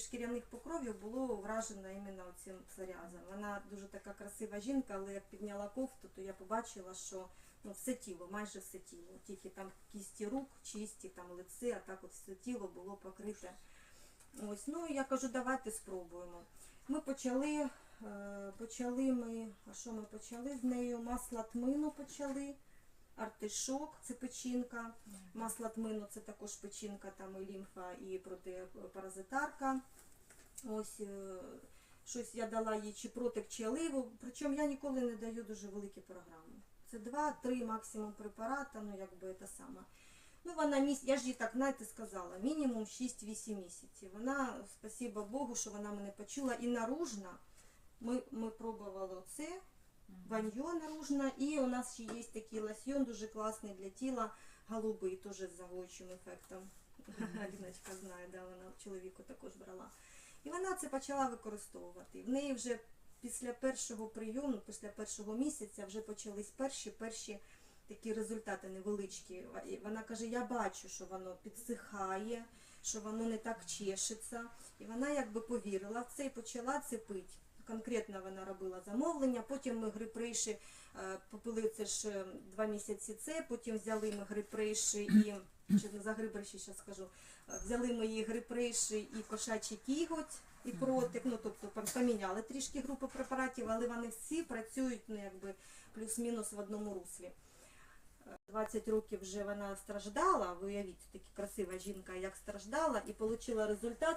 шкіряних покровів було вражено іменно цим псоріазом. Вона дуже така красива жінка, але як підняла кофту, то я побачила, що ну, все тіло, майже все тіло. Тільки там кісті рук, чисті, там лице, а так от все тіло було покрите. Ось, ну я кажу, давайте спробуємо. Ми почали, е, почали ми, а що ми почали з нею? Масло тмину почали, артишок, це печінка. Масло тмину це також печінка, там і лімфа, і протипаразитарка. Ось е, щось я дала їй чи протик, чи оливу. Причому я ніколи не даю дуже великі програми. Це два-три максимум препарата, ну якби це саме. Ну, вона міс... я ж їй так, знаєте, сказала, мінімум 6-8 місяців. Вона, спасіба Богу, що вона мене почула. І наружна, ми, ми пробували оце, ваньо наружна, і у нас ще є такий лосьйон дуже класний для тіла, голубий, теж з загоючим ефектом. Аліночка знає, да, вона чоловіку також брала. І вона це почала використовувати. В неї вже після першого прийому, після першого місяця вже почались перші перші такі результати невеличкі. Вона каже, я бачу, що воно підсихає, що воно не так чешеться. І вона якби повірила в це і почала це пити. Конкретно вона робила замовлення, потім ми грипрейші е, попили це ж е, два місяці це, потім взяли ми грипрейші і чи за грибриші, ще скажу, е, взяли ми її грипрейші і кошачий кіготь, і протик, ну тобто поміняли трішки групи препаратів, але вони всі працюють ну, якби плюс-мінус в одному руслі. 20 років вже вона страждала, ви уявіть, така красива жінка, як страждала, і отримала результат.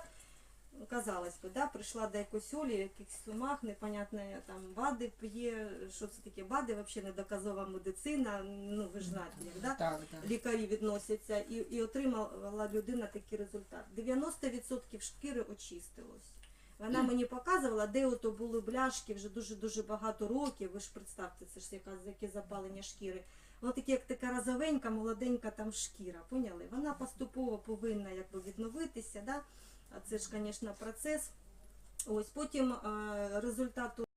Казалось би, да, прийшла до якоїсь олі, в якихось сумах, непонятне там БАДи п'є, що це таке БАДи, взагалі недоказова медицина, ну ви ж знаєте, як, да? Так, так. лікарі відносяться, і, і отримала людина такий результат. 90% шкіри очистилось. Вона мені показувала, де ото були бляшки вже дуже-дуже багато років. Ви ж представте, це ж яка, яке запалення шкіри. Воно таке, як така розовенька, молоденька там шкіра. Поняли? Вона поступово повинна якби відновитися. Да? А це ж, звісно, процес. Ось потім е, результат